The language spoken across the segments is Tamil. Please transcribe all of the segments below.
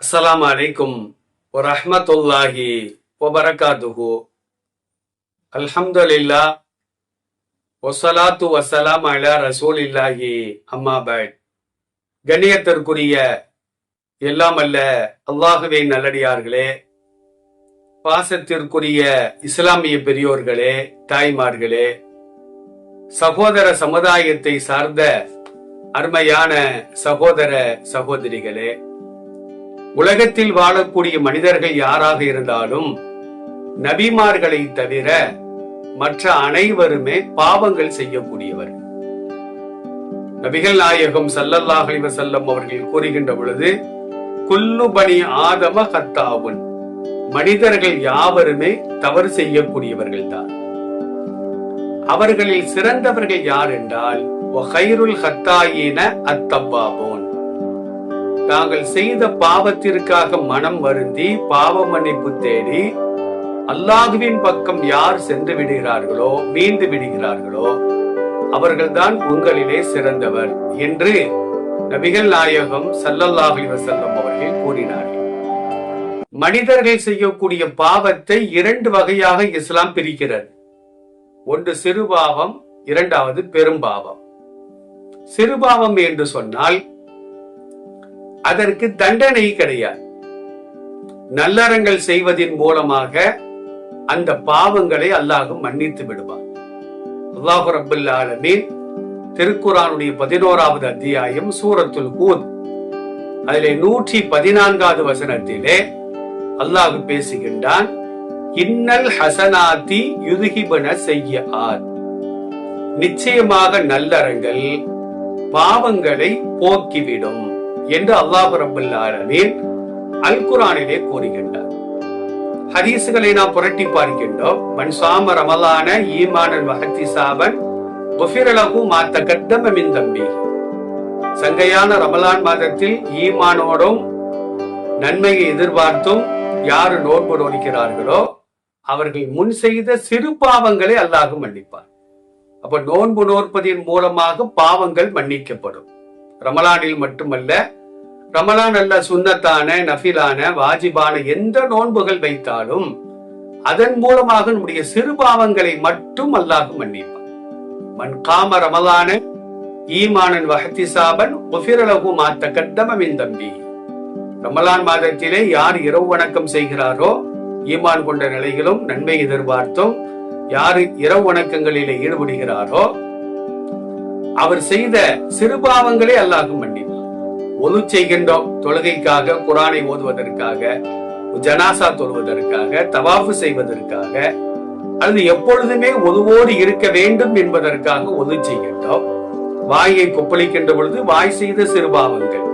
அஸ்லாம் அலைக்கும் ரஹமத்துல்லாஹி வபரகாத்துஹு. அல்ஹம்துலில்லா ஒசலாத்து வசலாம் அலா ரசூலில்லாஹி. அம்மா பட். கண்ணியத்திற்குரிய எல்லாம் அல்ல அல்லாஹுவே நல்லடியார்களே. பாசத்திற்குரிய இஸ்லாமிய பெரியோர்களே தாய்மார்களே. சகோதர சமுதாயத்தை சார்ந்த அருமையான சகோதர சகோதரிகளே. உலகத்தில் வாழக்கூடிய மனிதர்கள் யாராக இருந்தாலும் நபிமார்களை தவிர மற்ற அனைவருமே பாவங்கள் செய்யக்கூடியவர். நபிகள் நாயகம் சல்லல்லாஹ் செல்லம் அவர்கள் கூறுகின்ற பொழுது குல்லு பனி ஆதம ஹத்தாவுன் மனிதர்கள் யாவருமே தவறு செய்யக்கூடியவர்கள் தான். அவர்களில் சிறந்தவர்கள் யார் என்றால் ஹத்தாயின அத்தப்பாபோன் தாங்கள் செய்த பாவத்திற்காக மனம் வருந்தி பாவ மன்னிப்பு தேடி அல்லாஹுவின் பக்கம் யார் சென்று விடுகிறார்களோ மீண்டு விடுகிறார்களோ அவர்கள்தான் உங்களிலே சிறந்தவர் என்று நபிகள் நாயகம் சல்லல்லாஹி வசல்லம் அவர்கள் கூறினார்கள். மனிதர்கள் செய்யக்கூடிய பாவத்தை இரண்டு வகையாக இஸ்லாம் பிரிக்கிறது. ஒன்று சிறுபாவம் இரண்டாவது பெரும்பாவம். சிறுபாவம் என்று சொன்னால் அதற்கு தண்டனை கிடையாது. நல்லறங்கள் செய்வதின் மூலமாக அந்த பாவங்களை அல்லாஹ் மன்னித்து விடுவார் அல்லாஹு ரபுல் ஆலமீன். திருக்குறானுடைய பதினோராவது அத்தியாயம் சூரத்துல் கூத் அதிலே நூற்றி பதினான்காவது வசனத்திலே அல்லாஹ் பேசுகின்றான் இன்னல் ஹசனாத்தி யுதுகிபன செய்ய ஆர் நிச்சயமாக நல்லறங்கள் பாவங்களை போக்கிவிடும். என்று அல்லாஹ் ரபுல் ஆலமீன் அல் குரானிலே கூறுகின்றார். ஹதீசுகளை நாம் புரட்டி பார்க்கின்றோம். மன்சாம ரமலான ஈமானன் மகத்தி சாபன் மாத்த கத்தம மின் தம்பி. சங்கையான ரமலான் மாதத்தில் ஈமானோடும் நன்மையை எதிர்பார்த்தும் யாரு நோன்பு நோடிக்கிறார்களோ அவர்கள் முன் செய்த சிறு பாவங்களை அல்லாஹ் மன்னிப்பார். அப்ப நோன்பு நோற்பதின் மூலமாக பாவங்கள் மன்னிக்கப்படும். ரமலானில் மட்டுமல்ல ரமலான் அல்ல சுண்ணத்தான நஃபிலான வாஜிபான எந்த நோன்புகள் வைத்தாலும் அதன் மூலமாக நம்முடைய சிறுபாவங்களை மட்டும் அல்லாஹ் மன்னிப்பான். மண் காம ரமலான ஈமானன் வஹத்திசாபன் ஒஃபிரலகு மாத்த கத்தமின் தம்பி. ரமலான் மாதத்திலே யார் இரவு வணக்கம் செய்கிறாரோ ஈமான் கொண்ட நிலையிலும் நன்மை எதிர்பார்த்தும் யாரு இரவு வணக்கங்களிலே ஈடுபடுகிறாரோ அவர் செய்த சிறுபாவங்களே அல்லாஹ் மன்னித்தார் ஒலு செய்கின்றோம் தொழுகைக்காக குரானை ஓதுவதற்காக ஜனாசா தொழுவதற்காக தவாஃபு செய்வதற்காக அல்லது எப்பொழுதுமே ஒதுவோடு இருக்க வேண்டும் என்பதற்காக ஒது செய்கின்றோம். வாயை கொப்பளிக்கின்ற பொழுது வாய் செய்த சிறுபாவங்கள்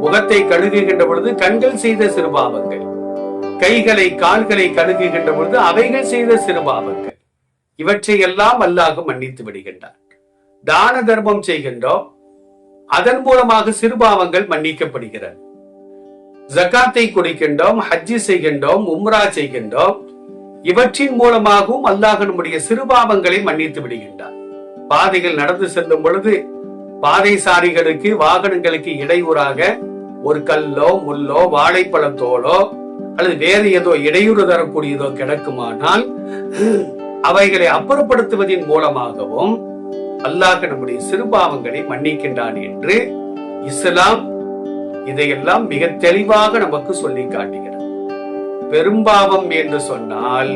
முகத்தை கழுகுகின்ற பொழுது கண்கள் செய்த சிறுபாவங்கள் கைகளை கால்களை கழுகுகின்ற பொழுது அவைகள் செய்த சிறுபாவங்கள் இவற்றை எல்லாம் அல்லாஹ் மன்னித்து விடுகின்றார் தான தர்மம் செய்கின்றோம். அதன் மூலமாக சிறுபாவங்கள் மன்னிக்கப்படுகிறது. ஜக்காத்தை கொடுக்கின்றோம் ஹஜ்ஜி செய்கின்றோம் உம்ரா செய்கின்றோம். இவற்றின் மூலமாகவும் அல்லாஹ் நம்முடைய சிறுபாவங்களை மன்னித்து விடுகின்றார். பாதைகள் நடந்து செல்லும் பொழுது பாதைசாரிகளுக்கு வாகனங்களுக்கு இடையூறாக ஒரு கல்லோ முள்ளோ வாழைப்பழத்தோலோ அல்லது வேறு ஏதோ இடையூறு தரக்கூடியதோ கிடக்குமானால் அவைகளை அப்புறப்படுத்துவதன் மூலமாகவும் அல்லாஹ் நம்முடைய சிறுபாவங்களை மன்னிக்கின்றான் என்று இஸ்லாம் இதையெல்லாம் மிக தெளிவாக நமக்கு சொல்லி காட்டுகிறது. பெரும்பாவம் என்று சொன்னால்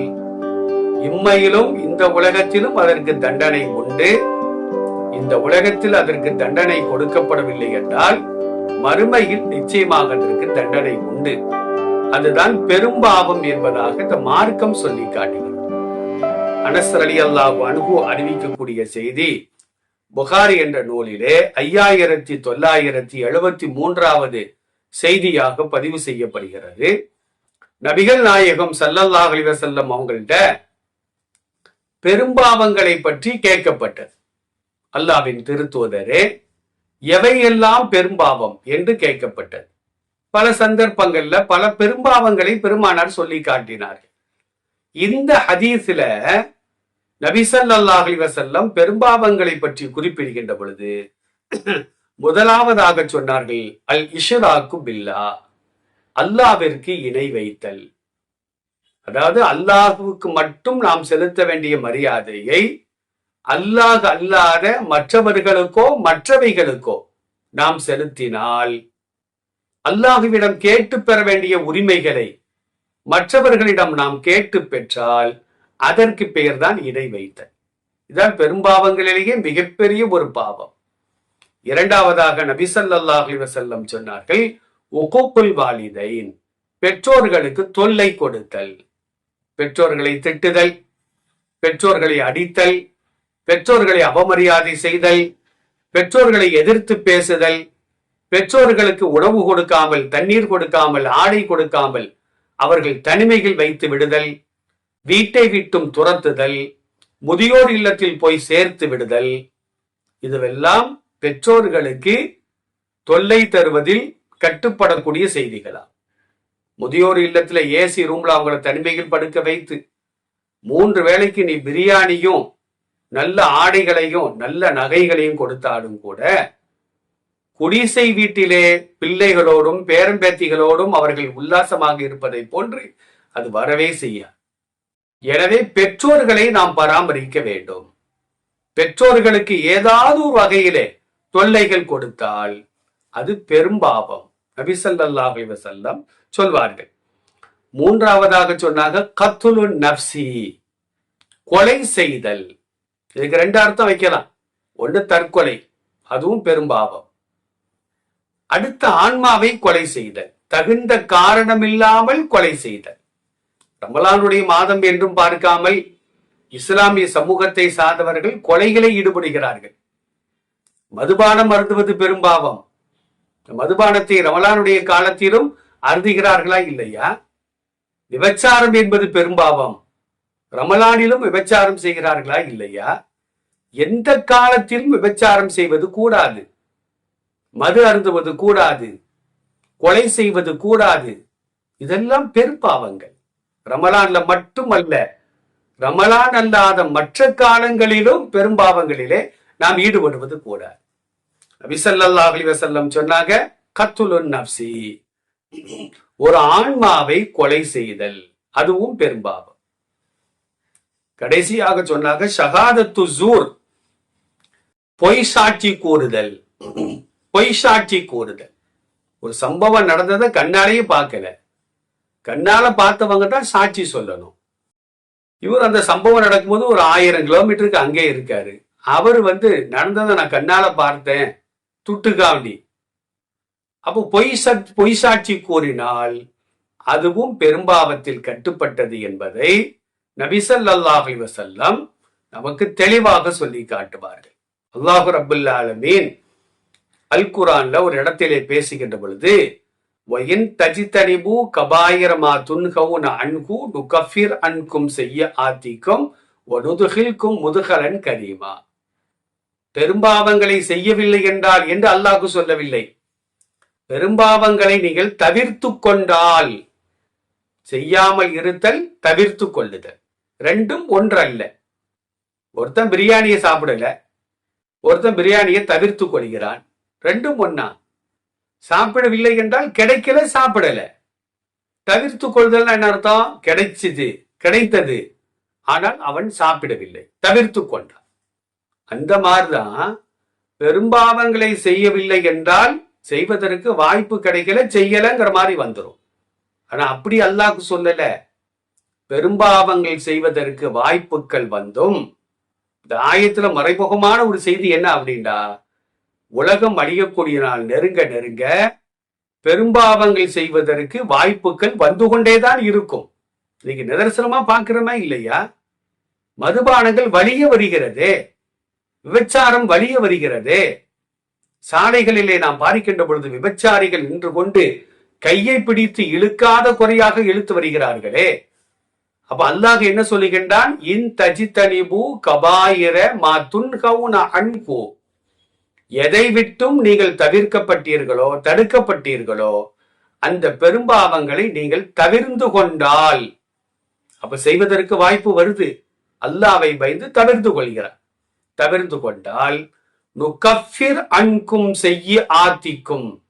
இம்மையிலும் இந்த உலகத்திலும் அதற்கு தண்டனை உண்டு. இந்த உலகத்தில் அதற்கு தண்டனை கொடுக்கப்படவில்லை என்றால் மறுமையில் நிச்சயமாக அதற்கு தண்டனை உண்டு. அதுதான் பெரும்பாவம் என்பதாக இந்த மார்க்கம் சொல்லி காட்டுகிறது. அனசர் அலி அல்லாஹ் அணுகு அறிவிக்கக்கூடிய செய்தி புகாரி என்ற நூலிலே ஐயாயிரத்தி தொள்ளாயிரத்தி எழுபத்தி மூன்றாவது செய்தியாக பதிவு செய்யப்படுகிறது. நபிகள் நாயகம் சல்லல்லாஹ் அலைஹி அவங்கள்ட்ட பெரும்பாவங்களை பற்றி கேட்கப்பட்டது. அல்லாவின் திருத்துவதரே எவையெல்லாம் பெரும்பாவம் என்று கேட்கப்பட்டது. பல சந்தர்ப்பங்கள்ல பல பெரும்பாவங்களை பெருமானார் சொல்லி காட்டினார் இந்த ஹதீஸ்ல நபிசல்லாஹ் அலைஹி வஸல்லம் பெரும்பாவங்களை பற்றி குறிப்பிடுகின்ற பொழுது முதலாவதாக சொன்னார்கள் அல் இஷராக்கு பில்லா அல்லாவிற்கு இணை வைத்தல். அதாவது அல்லாஹுவுக்கு மட்டும் நாம் செலுத்த வேண்டிய மரியாதையை அல்லாஹ் அல்லாத மற்றவர்களுக்கோ மற்றவைகளுக்கோ நாம் செலுத்தினால் அல்லாஹுவிடம் கேட்டு பெற வேண்டிய உரிமைகளை மற்றவர்களிடம் நாம் கேட்டு பெற்றால் அதற்கு பெயர்தான் இடை வைத்தல். இதான் பெரும்பாவங்களிலேயே மிகப்பெரிய ஒரு பாவம். இரண்டாவதாக நபிசல்லாஹ் அலைஹி சொன்னார்கள் உகூக்குல் வாலிதைன் பெற்றோர்களுக்கு தொல்லை கொடுத்தல் பெற்றோர்களை திட்டுதல் பெற்றோர்களை அடித்தல் பெற்றோர்களை அவமரியாதை செய்தல் பெற்றோர்களை எதிர்த்து பேசுதல் பெற்றோர்களுக்கு உணவு கொடுக்காமல் தண்ணீர் கொடுக்காமல் ஆடை கொடுக்காமல் அவர்கள் தனிமையில் வைத்து விடுதல் வீட்டை விட்டும் துரத்துதல் முதியோர் இல்லத்தில் போய் சேர்த்து விடுதல் இதுவெல்லாம் பெற்றோர்களுக்கு தொல்லை தருவதில் கட்டுப்படக்கூடிய செய்திகளா? முதியோர் இல்லத்துல ஏசி ரூம்ல அவங்கள தனிமையில் படுக்க வைத்து மூன்று வேளைக்கு நீ பிரியாணியும் நல்ல ஆடைகளையும் நல்ல நகைகளையும் கொடுத்தாலும் கூட குடிசை வீட்டிலே பிள்ளைகளோடும் பேரம்பேத்திகளோடும் அவர்கள் உல்லாசமாக இருப்பதை போன்று அது வரவே செய்யாது. எனவே பெற்றோர்களை நாம் பராமரிக்க வேண்டும். பெற்றோர்களுக்கு ஏதாவது ஒரு வகையிலே தொல்லைகள் கொடுத்தால் அது பெரும்பாவம் நபிசல்லாஹி வசல்லம் சொல்வார்கள். மூன்றாவதாக சொன்னாங்க கத்துலு நப்சி கொலை செய்தல். இதுக்கு ரெண்டு அர்த்தம் வைக்கலாம். ஒன்று தற்கொலை அதுவும் பெரும்பாவம் அடுத்த ஆன்மாவை கொலை செய்தல். தகுந்த காரணமில்லாமல் கொலை செய்தல். ரமலானுடைய மாதம் என்றும் பார்க்காமல் இஸ்லாமிய சமூகத்தை சார்ந்தவர்கள் கொலைகளை ஈடுபடுகிறார்கள். மதுபானம் அருந்துவது பெரும்பாவம் மதுபானத்தை ரமலானுடைய காலத்திலும் அருந்துகிறார்களா இல்லையா? விபச்சாரம் என்பது பெரும்பாவம் ரமலானிலும் விபச்சாரம் செய்கிறார்களா இல்லையா? எந்த காலத்திலும் விபச்சாரம் செய்வது கூடாது. மது அருந்துவது கூடாது. கொலை செய்வது கூடாது. இதெல்லாம் பெரும்பாவங்கள் ரமலான்ல மட்டுமல்ல ரமலான் அல்லாத மற்ற காலங்களிலும் பெரும்பாவங்களிலே நாம் ஈடுபடுவது கூட. நபிசல்லாஹ் அலைஹி சொன்னாங்க கத்துலுன் நப்சி ஒரு ஆன்மாவை கொலை செய்தல் அதுவும் பெரும்பாவம் கடைசியாக சொன்னாங்க ஷகாதத்து ஜூர். பொய் சாட்சி கூறுதல் பொய் சாட்சி கூறுதல். ஒரு சம்பவம் நடந்ததை கண்ணாலேயே பார்க்கல. கண்ணால பார்த்தவங்க தான் சாட்சி சொல்லணும். இவர் அந்த சம்பவம் நடக்கும்போது ஒரு ஆயிரம் கிலோமீட்டருக்கு அங்கே இருக்காரு. அவர் வந்து நடந்ததை நான் கண்ணால பார்த்தேன் துட்டுக்காவடி அப்போ பொய் சட் பொய் சாட்சி கூறினால் அதுவும் பெரும்பாவத்தில் கட்டுப்பட்டது என்பதை நபிசல்லாஹி வசல்லம் நமக்கு தெளிவாக சொல்லி காட்டுவார்கள். அல்லாஹு ரபுல்லாலமீன் அல் குரான்ல ஒரு இடத்திலே பேசுகின்ற பொழுது ஒயின் தஜித்தனிபு கபாயிரமா துன்ஹவுன அன்கு நுகஃபிர் அன்கும் செய்ய ஆத்திக்கும் ஒனுதுகில்கும் முதுகலன் கரீமா பெரும்பாவங்களை செய்யவில்லை என்றால் என்று அல்லாஹு சொல்லவில்லை. பெரும்பாவங்களை நீங்கள் தவிர்த்து கொண்டால் செய்யாமல் இருத்தல் தவிர்த்து கொள்ளுதல். ரெண்டும் ஒன்றல்ல. ஒருத்தன் பிரியாணியை சாப்பிடல ஒருத்தன் பிரியாணியை தவிர்த்து கொள்கிறான். ரெண்டும் ஒன்னா. சாப்பிடவில்லை என்றால் கிடைக்கல சாப்பிடல. தவிர்த்து கொள்தல் என்ன அர்த்தம்? கிடைச்சது கிடைத்தது. ஆனால் அவன் சாப்பிடவில்லை. தவிர்த்து கொண்டான். அந்த மாதிரிதான் பெரும்பாவங்களை செய்யவில்லை என்றால் செய்வதற்கு வாய்ப்பு கிடைக்கல செய்யலங்கிற மாதிரி வந்துடும் ஆனா அப்படி அல்லாஹ் சொல்லல. பெரும்பாவங்கள் செய்வதற்கு வாய்ப்புகள் வந்தும். இந்த ஆயத்துல மறைமுகமான ஒரு செய்தி என்ன அப்படின்டா உலகம் அழியக்கூடிய நாள் நெருங்க நெருங்க பெரும்பாவங்கள் செய்வதற்கு வாய்ப்புகள் வந்து கொண்டேதான் இருக்கும். இன்னைக்கு நிதர்சனமா பாக்குறோமா இல்லையா? மதுபானங்கள் வலிய வருகிறதே. விபச்சாரம் வலிய வருகிறதே. சாலைகளிலே நாம் பாதிக்கின்ற பொழுது விபச்சாரிகள் நின்று கொண்டு கையை பிடித்து இழுக்காத குறையாக இழுத்து வருகிறார்களே. அப்ப அல்லாஹ் என்ன சொல்லுகின்றான்? இன் தஜித்தனிபு கபாயிர மா துன்கவுன அன்கு. எதை விட்டும் நீங்கள் தவிர்க்கப்பட்டீர்களோ தடுக்கப்பட்டீர்களோ அந்த பெரும்பாவங்களை நீங்கள் தவிர்ந்து கொண்டால் அப்ப செய்வதற்கு வாய்ப்பு வருது. அல்லாவை பயந்து தவிர்த்து கொள்கிறார். தவிர்த்து கொண்டால் நுகஃபிர் அன்கும் செய்ய ஆத்திக்கும்.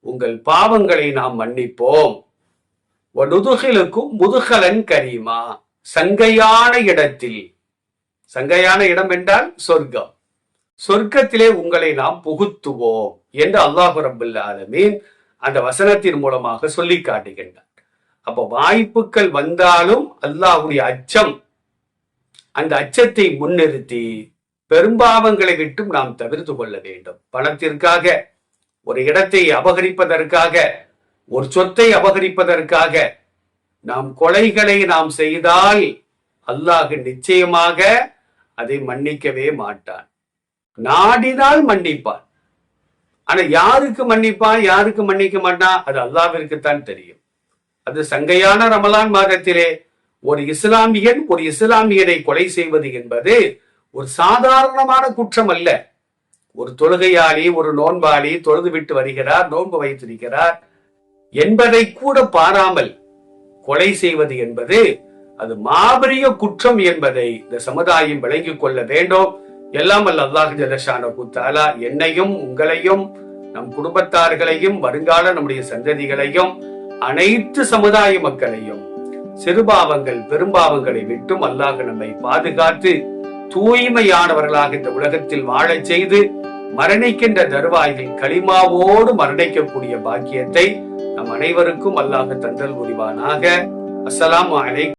உங்கள் பாவங்களை நாம் மன்னிப்போம். நுதுகிலுக்கும் முதுகலன் கரீமா. சங்கையான இடத்தில். சங்கையான இடம் என்றால் சொர்க்கம். சொர்க்கத்திலே உங்களை நாம் புகுத்துவோம் என்று அல்லாஹு ரபுல் ஆலமீன் அந்த வசனத்தின் மூலமாக சொல்லி காட்டுகின்றார். அப்ப வாய்ப்புகள் வந்தாலும் அல்லாஹுடைய அச்சம் அந்த அச்சத்தை முன்னிறுத்தி பெரும்பாவங்களை விட்டும் நாம் தவிர்த்து கொள்ள வேண்டும். பணத்திற்காக ஒரு இடத்தை அபகரிப்பதற்காக ஒரு சொத்தை அபகரிப்பதற்காக நாம் கொலைகளை நாம் செய்தால் அல்லாஹ் நிச்சயமாக அதை மன்னிக்கவே மாட்டான். நாடினால் மன்னிப்பான். ஆனா யாருக்கு மன்னிப்பான் யாருக்கு மன்னிக்க மாட்டான்? அது அல்லாவிற்குத்தான் தெரியும். அது சங்கையான ரமலான் மாதத்திலே ஒரு இஸ்லாமியன் ஒரு இஸ்லாமியனை கொலை செய்வது என்பது ஒரு சாதாரணமான குற்றம் அல்ல. ஒரு தொழுகையாளி ஒரு நோன்பாளி தொழுது விட்டு வருகிறார் நோன்பு வைத்திருக்கிறார் என்பதை கூட பாராமல் கொலை செய்வது என்பது அது மாபெரிய குற்றம் என்பதை இந்த சமுதாயம் விளங்கிக் கொள்ள வேண்டும். எல்லாம் அல்ல அல்லாஹ் ஜலஷான கூத்தாலா என்னையும் உங்களையும் நம் குடும்பத்தார்களையும் வருங்கால நம்முடைய சந்ததிகளையும் அனைத்து சமுதாய மக்களையும் சிறுபாவங்கள் பெரும்பாவங்களை விட்டும் அல்லாஹ் நம்மை பாதுகாத்து தூய்மையானவர்களாக இந்த உலகத்தில் வாழச் செய்து மரணிக்கின்ற தருவாயில் களிமாவோடு மரணிக்கக்கூடிய பாக்கியத்தை நம் அனைவருக்கும் அல்லாஹ் தந்தல் புரிவானாக. அஸ்லாம் அலை